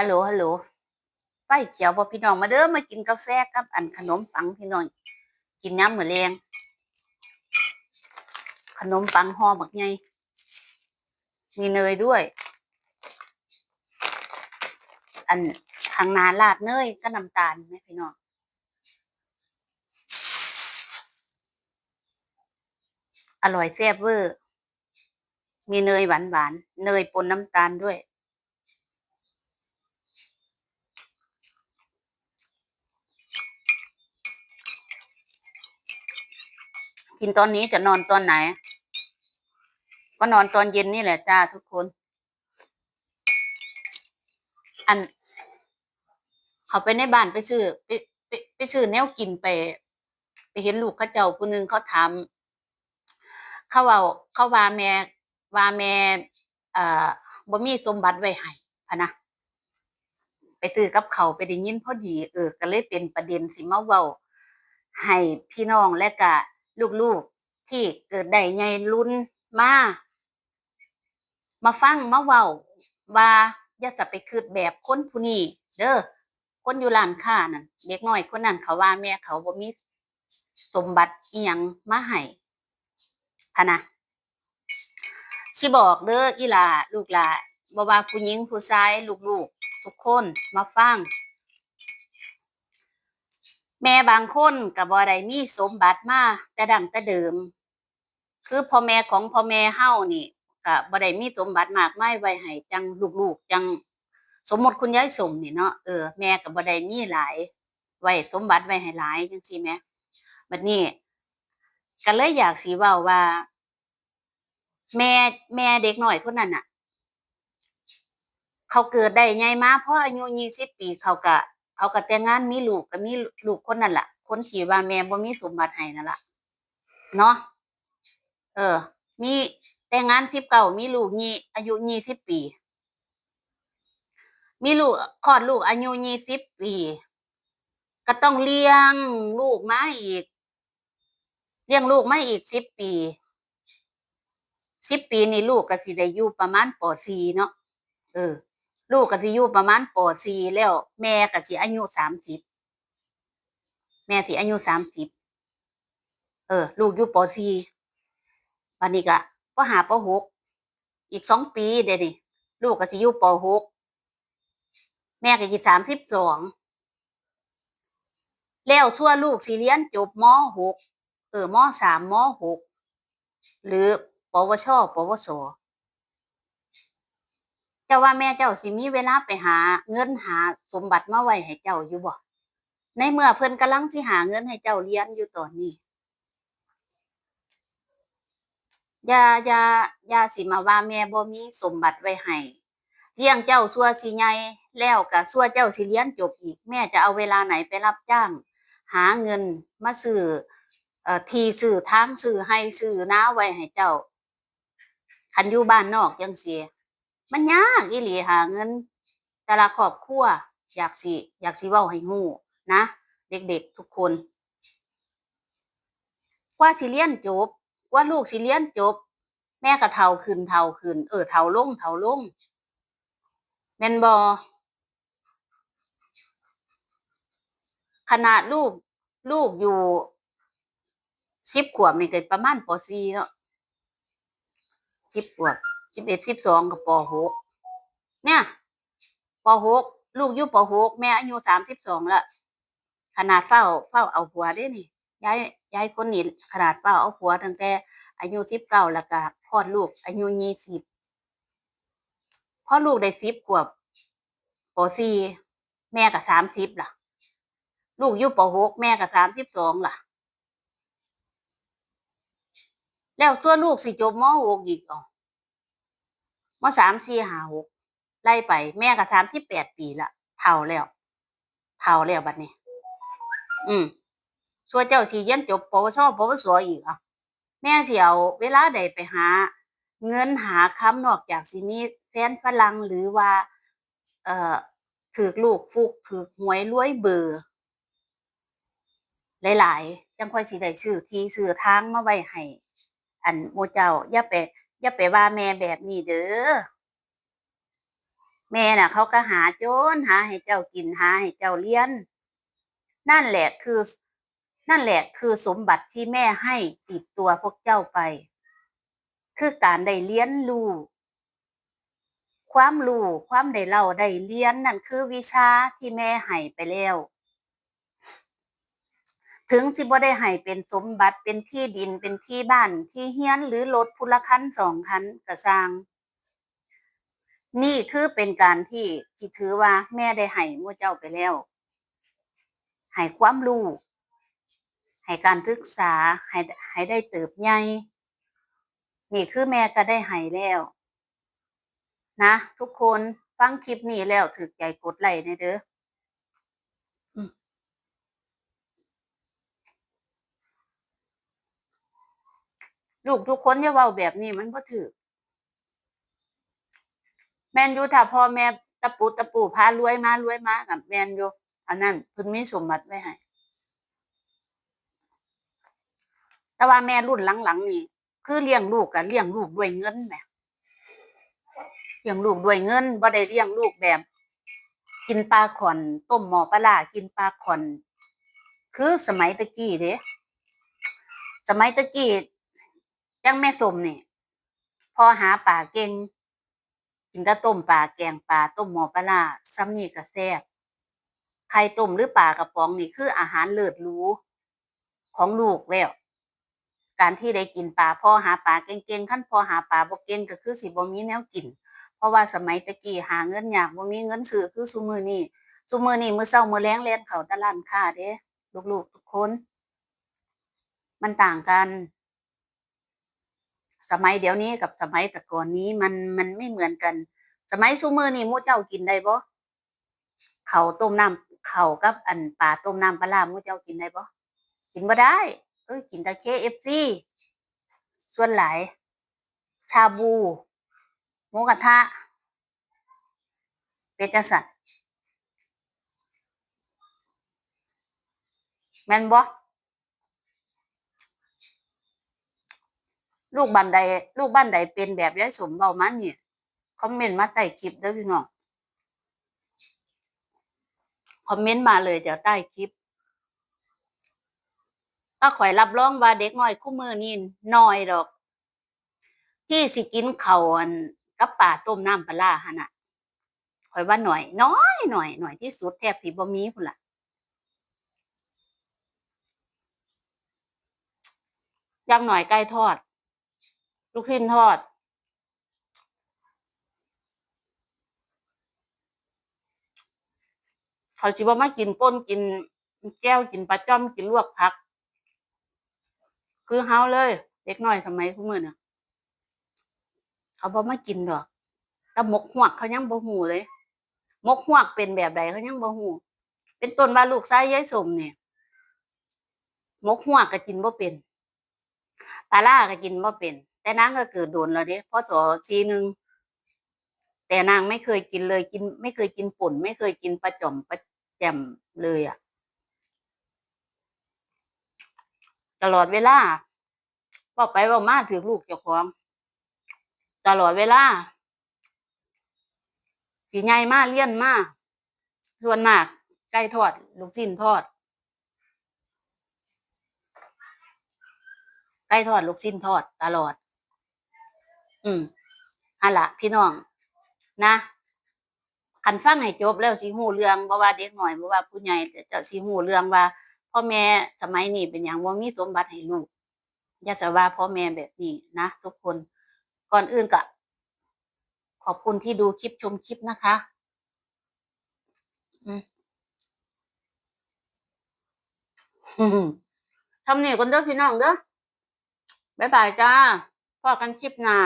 ฮัลโหลฮัลโหลไฟเขียวบ่พี่น้องมาเด้อมากินกาแฟกับอันขนมปังพี่น้องกินน้ำมื้อแลงขนมปังห่อบักใหญ่มีเนยด้วย อันข้างน้าราดเนยก็น้ำตาลแม่พี่น้องอร่อยแซ่บเวอร์ มีเนยหวานหวานๆเนยปนน้ำตาลด้วย กินตอนนี้จะนอนตอนไหน ก็นอนตอนเย็นนี่แหละจ้าทุกคน อัน เขาไปในบ้านไปซื้อไปไปไปซื้อแนวกินไป ไปเห็นลูกเขาเจ้าผู้หนึงเขาถามเขาเว่าเขาว่าแม่ว่าแม่เอ่อบ่มีสมบัติไว้ให้พะนะไปซื้อกับเขาไปได้ยินพอดี เออก็เลยเป็นประเด็นสิมาเว้าให้พี่น้องและก็ ลูกๆ ที่เกิดได้ใหญ่รุ่นมา มาฟังมาเว้าว่าอย่าจะไปคิดแบบคนผู้นี้เด้อคนอยู่ร้านค้านั่นเด็กน้อยคนนั้นเขาว่าแม่เขาบ่มีสมบัติอีหยังมาให้พะนะสิบอกเด้ออีหลาลูกหลาบ่ว่าผู้หญิงผู้ชายลูกๆทุกคนมาฟัง แม่บางคนก็บ่ได้มีสมบัติมาแต่ดั้งแต่เดิม คือพ่อแม่ของพ่อแม่เฮานี่ก็บ่ได้มีสมบัติมากมายไว้ให้จังลูกๆจังสมมติคุณยายสมนี่เนาะเออแม่ก็บ่ได้มีหลาย ไว้สมบัติไว้ให้หลายจังซี่แหมบัดนี้ก็เลยอยากสิเว้าว่า แม่แม่เด็กหน้อยคนนั้นน่ะ เขาเกิดได้ใหญ่มาพออายุ20ปีเขาก็ เขาก็แต่งงานมีลูกก็มีลูกคนนั่นล่ะ คนที่ว่าแม่บ่มีสมบัติให้นั่นล่ะเนาะเออ มีแต่งงาน19มีลูกยี่อายุ20ปี มีลูกคลอดลูกอายุ20ปี ก็ต้องเลี้ยงลูกมาอีก เลี้ยงลูกมาอีก10ปี10ปีนี่ลูกก็สิได้อยู่ประมาณป .4 เนาะเออ ลูกก็สิอยู่ประมาณป .4 แล้ว แม่ก็สิอายุ30แม่สิอายุ30เออ ลูกอยู่ป .4 บัดนี้ก็ป .5 ป .6 อีก2ปีเด้นี่ลูกก็สิอยู่ป .6 แม่ก็สิ32แล้วชั่วลูกสิเรียนจบม .6 เออม .3 ม .6 หรือปวชปวส เจ้าว่าแม่เจ้าสิมีเวลาไปหาเงินหาสมบัติมาไว้ให้เจ้าอยู่บ่ในเมื่อเพิ่นกำลังสิหาเงินให้เจ้าเรียนอยู่ตอนนี้อย่าอย่าอย่าสิมาว่าแม่บ่มีสมบัติไว้ให้เลี้ยงเจ้าซั่วสิใหญ่แล้วก็ซั่วเจ้าสิเรียนจบอีก แม่จะเอาเวลาไหนไปรับจ้าง หาเงินมาซื้อเอ่อที่ซื้อทางซื้อไร่ซื้อน้าไว้ให้เจ้าคันอยู่บ้านนอกจังซี่ มันยากอีหลีหาเงิน แต่ละครอบครัวอยากสิอยากสิเว้าให้ฮู้นะ เด็กๆทุกคน กว่าสิเรียนจบ กว่าลูกสิเรียนจบ แม่ก็เฒ่าขึ้นเฒ่าขึ้น เออเฒ่าลงเฒ่าลงแม่นบ่ขนาดลูกลูกอยู่10ขวบนี่ก็ประมาณป .4 เนาะ10ขวบ 11 12ก็ป .6 เนี่ยป .6 ลูกอยู่ป .6 แม่อายุ32แล้วขนาดเฝ้าเฝ้าเอาผัวเด้นี่ยายยายคนนี้ขนาดเฝ้าเอาผัวตั้งแต่อายุ19แล้วก็คลอดลูก อายุ20พอลูกได้10ขวบป .4 แม่ก็30ล่ะ ลูกอยู่ป .6 แม่ก็32ล่ะ แล้วส่วนลูกสิจบม .6 อีกอ้อ ม .3 4 5 6ไล่ไป แม่ก็38ปีแปดปีล้วเฒ่าแล้วเฒ่าแล้วบัดนี้ อืมสั่วเจ้าสิเรียนจบปวชปวสอีกอ้าวแม่เสิเอาเวลาใดไปหา เงินหาคำนอกจากสิมีแฟนฝรั่งหรือว่า เอ่อถูกลูกฟุกถูกหวยรวยเบอร์หลายๆจังค่อยสิได้ซื้อที่ซื้อทางมาไว้ให้อันหมู่เจ้าอย่าไป อย่าไปว่าแม่แบบนี้เด้อแม่น่ะ เขาก็หาโจนหาให้เจ้ากินหาให้เจ้าเรียน นั่นแหละคือ นั่นแหละคือสมบัติที่แม่ให้ติดตัวพวกเจ้าไป คือการได้เรียนรู้ความรู้ความได้เล่าได้เรียนนั่นคือวิชาที่แม่ให้ไปแล้ว ถึงสิบ่ได้ให้เป็นสมบัติเป็นที่ดินเป็นที่บ้านที่เรือนหรือรถพูนละคันสองคันก็สร้าง นี่คือเป็นการที่ที่ถือว่าแม่ได้ให้มู่เจ้าไปแล้วให้ความรู้ให้การศึกษาให้ให้ได้เติบใหญ่นี่คือแม่ก็ได้ให้แล้ว นะ ทุกคนฟังคลิปนี้แล้วถูกใจกดไลค์แหน่เด้อ ลูกทุกคนอย่าเว้าแบบนี้มันบ่ถูกแมนยูถ้าพ่อแม่ตะปุตะปู่พารวยมารวยมาก็แมนยูอันนั้นเพิ่นมีสมบัติไว้ให้แต่ว่าแม่รุ่นหลังๆนี่คือเลี้ยงลูกก็เลี้ยงลูกด้วยเงินแหมเลี้ยงลูกด้วยเงินบ่ได้เลี้ยงลูกแบบ กินปลาขอนต้มหม้อปลาร้ากินปลาขอนคือสมัยต่กี้เดะสมัยต่กี้ จังแม่ส้มนี่พอหาปลาเก่งกินแต่ต้มปลาแกงปลาต้มหม้อปลาร้าส่ำนี้ก็แซ่บไข่ต้มหรือปลากระป๋องนี่คืออาหารเลิศหรูของลูกแล้ว การที่ได้กินปลาพ่อหาปลาเก่งๆคันพ่อหาปลาบ่เก่งก็คือสิบ่มีแนวกิน เพราะว่าสมัยต่กี้หาเงินยากบ่มีเงินซื้อคือซุมือนี้ซุมือนี้มื้อเช้ามือแลงแล่นเขาต่ร้านค้าเดะลูกๆทุกคน มันต่างกัน สมัยเดี๋ยวนี้กับสมัยแต่ก่อนนี้มันมันไม่เหมือนกัน สมัยซุมื้อนี้หมู่เจ้ากินได้บ่ข้าต้มน้ำเข้ากับอันปลาต้มน้ำปลาร้ามูเจ้ากินได้บ่กินบ่ได้เออกินแต่ KFC ส่วนหลาย ชาบูหมูกระทะเป็นจั่งซั้นแม่นบ่ ลูกบ้านใด ลูกบ้านใดเป็นแบบยายสมเว้ามานี่คอมเมนต์มาใต้คลิปเด้อพี่น้องคอมเมนต์มาเลยจ้ะใต้คลิปถ้าข้อยรับรองว่าเด็กน้อยคุมื้อนี้น้อยดอก ที่สิกินเข้าอันกับปลาต้มน้ำปลาร้าหั่นน่ะข้อยว่าหน้อย น้อยหน้อยหน้อยที่สุดแทบสิบ่มีพู้นล่ะอย่างน้อยไก่ทอด ลูกชิ้นทอด เขาสิบ่มากินป่นกินแจ่วกินปลาจ้อมกินลวกผัก คือเราเลย เด็กน้อยสมัยคุมื้อนี้เขาบ่มากินดอกแต่หมกฮวกเขายังบ่รู้เลยหมกฮวกเป็นแบบใดเขายังบ่รู้เป็นต้นว่าลูกชายยายสมเนี่หมกฮวกก็กินบ่เป็นปลาร้าก็กินบ่เป็น แต่นางก็เกิดโดนแล้วเดะพศ.41แต่นางไม่เคยกินเลยกิน ไม่เคยกินป่น ไม่เคยกินปลาจ่อมปลาแจ่มเลยอะตลอดเวลาเว้าไปว้ามาถูกลูกเจ้าของ ตลอดเวลาสิใหญ่มากเรียนมากส่วนมากไก่ทอด ลูกชิ้นทอดไก่ทอดลูกชิ้นทอด ตลอด อืมหั้นล่ะพี่น้อง นะคันฟังให้จบแล้วสิรู้เรื่องบ่ว่าเด็กหน้อยบ่ว่าผู้ใหญ่จะสิรู้เรื่องว่าพ่อแม่สมัยนี้เป็นหยังบ่ามีสมบัติให้ลูกอย่าสะว่าพ่อแม่แบบนี้นะทุกคนก่อนอื่นก็ขอบคุณที่ดูคลิปชมคลิปนะคะอืมส่ำนี้ก่อนเด้อพี่น้องเด้อบ๊ายบายจ้าพ้อกันคลิปหน้า